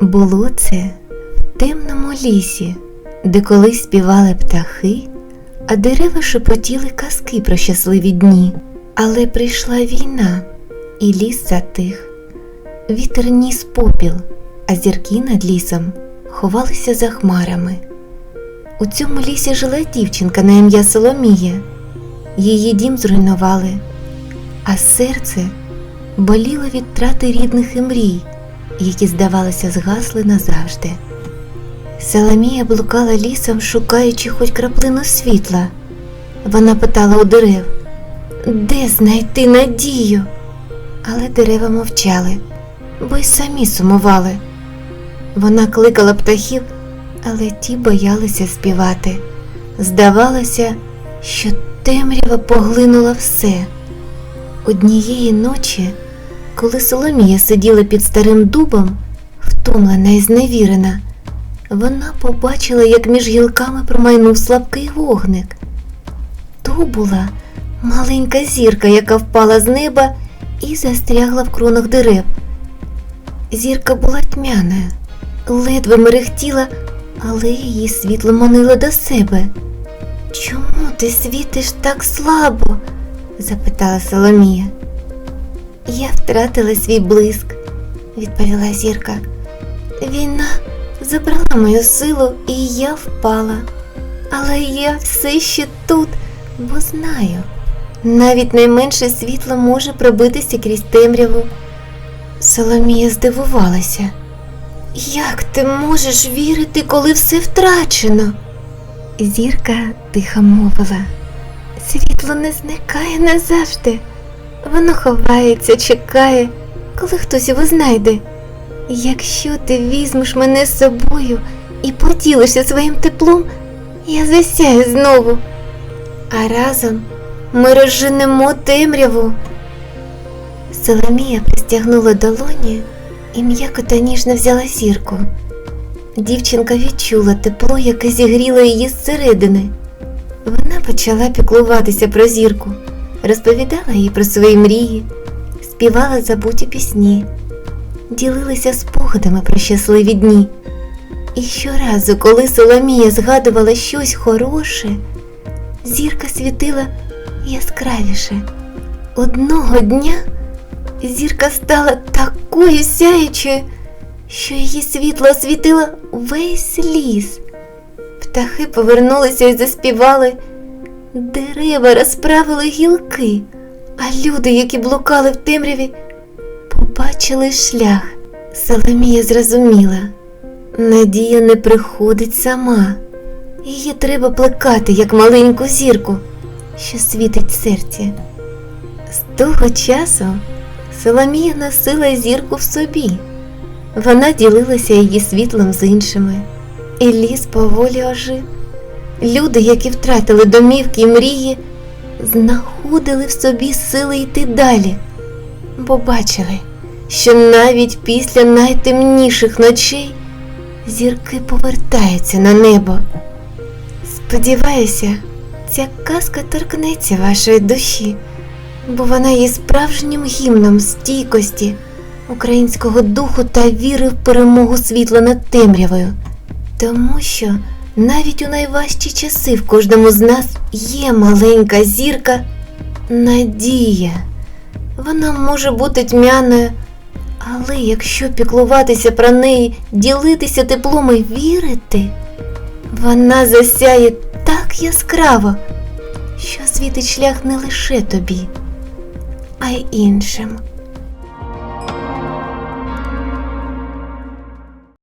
Було це в темному лісі, де колись співали птахи, а дерева шепотіли казки про щасливі дні. Але прийшла війна, і ліс затих. Вітер ніс попіл, а зірки над лісом ховалися за хмарами. У цьому лісі жила дівчинка на ім'я Соломія. Її дім зруйнували, а серце боліло від трати рідних і мрій, які, здавалося, згасли назавжди. Соломія блукала лісом, шукаючи хоч краплину світла. Вона питала у дерев, де знайти надію? Але дерева мовчали, бо й самі сумували. Вона кликала птахів, але ті боялися співати. Здавалося, що темрява поглинула все. Однієї ночі, коли Соломія сиділа під старим дубом, втомлена і зневірена, вона побачила, як між гілками промайнув слабкий вогник. То була маленька зірка, яка впала з неба і застрягла в кронах дерев. Зірка була тьмяною, ледве мерехтіла, але її світло манило до себе. Чому ти світиш так слабо? запитала Соломія. Я втратила свій блиск, відповіла зірка. Війна забрала мою силу, і я впала. Але я все ще тут, бо знаю, навіть найменше світло може пробитися крізь темряву. Соломія здивувалася. Як ти можеш вірити, коли все втрачено? Зірка тихо мовила. Світло не зникає назавжди. Воно ховається, чекає, коли хтось його знайде. Якщо ти візьмеш мене з собою і поділишся своїм теплом, я засяю знову. А разом ми розженемо темряву. Соломія простягнула долоні і м'яко та ніжно взяла зірку. Дівчинка відчула тепло, яке зігріло її зсередини. Вона почала піклуватися про зірку, розповідала їй про свої мрії, співала забуті пісні, ділилася спогадами про щасливі дні. І щоразу, коли Соломія згадувала щось хороше, зірка світила яскравіше. Одного дня зірка стала такою сяючою, що її світло освітило весь ліс. Птахи повернулися і заспівали, дерева розправили гілки, а люди, які блукали в темряві, побачили шлях. Соломія зрозуміла, надія не приходить сама. Її треба плекати, як маленьку зірку, що світить серці. З того часу Соломія носила зірку в собі. Вона ділилася її світлом з іншими, і ліс поволі ожив. Люди, які втратили домівки і мрії, знаходили в собі сили йти далі, бо бачили, що навіть після найтемніших ночей зірки повертаються на небо. Сподіваюся, ця казка торкнеться вашої душі, бо вона є справжнім гімном стійкості українського духу та віри в перемогу світла над темрявою, тому що навіть у найважчі часи в кожному з нас є маленька зірка надія. Вона може бути тьмяною, але якщо піклуватися про неї, ділитися теплом і вірити, вона засяє так яскраво, що світить шлях не лише тобі, а й іншим.